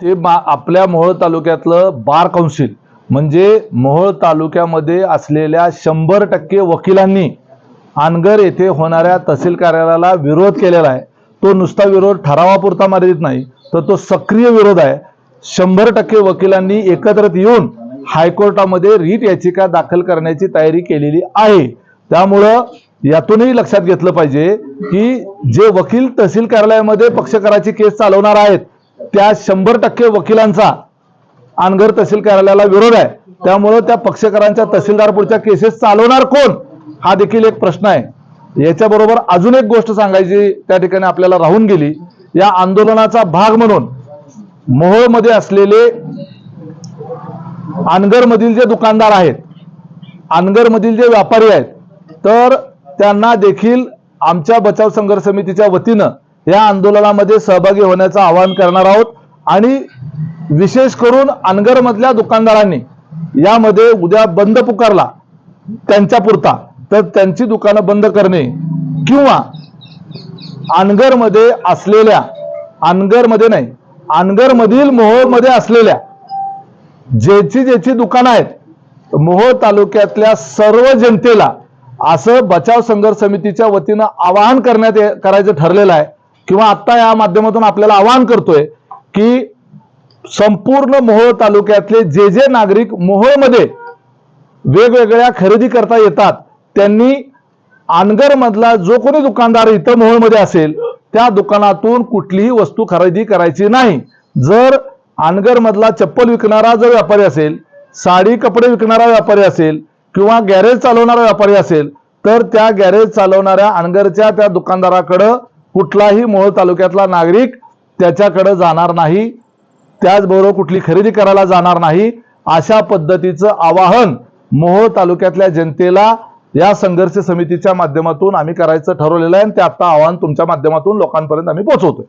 ते मा आपल्या मोहोळ तालुक्यातलं बार कौन्सिल म्हणजे मोहोळ तालुक्यामध्ये असलेल्या शंभर टक्के वकिलांनी आनगर येथे होणाऱ्या तहसील कार्यालयाला विरोध केलेला आहे. तो नुसता विरोध ठरावापुरता मर्यादित नाही तर तो सक्रिय विरोध आहे. शंभर टक्के वकिलांनी एकत्रित येऊन हायकोर्टामध्ये रीट याचिका दाखल करण्याची तयारी केलेली आहे. त्यामुळं यातूनही लक्षात घेतलं पाहिजे की जे वकील तहसील कार्यालयामध्ये पक्षकाराची केस चालवणार आहेत त्या शंभर टक्के वकिलांचा अनगर तहसील कार्यालयाला विरोध आहे. त्यामुळं त्या पक्षकारांच्या तहसीलदार पुढच्या केसेस चालवणार कोण? हा देखील एक प्रश्न आहे. याच्याबरोबर अजून एक गोष्ट सांगायची त्या ठिकाणी आपल्याला राहून गेली. या आंदोलनाचा भाग म्हणून मोहोळमध्ये असलेले अनगरमधील जे दुकानदार आहेत अनगरमधील जे व्यापारी आहेत तर त्यांना देखील आमच्या बचाव संघर्ष समितीच्या वतीनं या आंदोलनामध्ये सहभागी होण्याचं आवाहन करणार आहोत. आणि विशेष करून अनगरमधल्या दुकानदारांनी यामध्ये उद्या बंद पुकारला त्यांच्या पुरता तर त्यांची दुकानं बंद करणे किंवा अनगरमध्ये असलेल्या अनगरमध्ये नाही अनगरमधील मोहोळमध्ये असलेल्या ज्याची ज्याची दुकानं आहेत मोहोळ तालुक्यातल्या सर्व जनतेला असं बचाव संघर्ष समितीच्या वतीनं आवाहन करण्यात करायचं ठरलेलं आहे. किंवा आता या माध्यमातून आपल्याला आवाहन करतोय की संपूर्ण मोहोळ तालुक्यातले जे जे नागरिक मोहोळमध्ये वेगवेगळ्या खरेदी करता येतात त्यांनी अनगरमधला जो कोणी दुकानदार इथं मोहोळमध्ये असेल त्या दुकानातून कुठलीही वस्तू खरेदी करायची नाही. जर अनगरमधला चप्पल विकणारा जर व्यापारी असेल साडी कपडे विकणारा व्यापारी असेल किंवा गॅरेज चालवणारा व्यापारी असेल तर त्या गॅरेज चालवणाऱ्या अनगरच्या त्या दुकानदाराकडं कुठलाही मोहोळ तालुक्यातला नागरिक त्याच्याकडे जाणार नाही त्याचबरोबर कुठली खरेदी करायला जाणार नाही अशा पद्धतीचं आवाहन मोहोळ तालुक्यातल्या जनतेला या संघर्ष समितीच्या माध्यमातून आम्ही करायचं ठरवलेलं आहे आणि ते आता आवाहन तुमच्या माध्यमातून लोकांपर्यंत आम्ही पोहोचवतोय.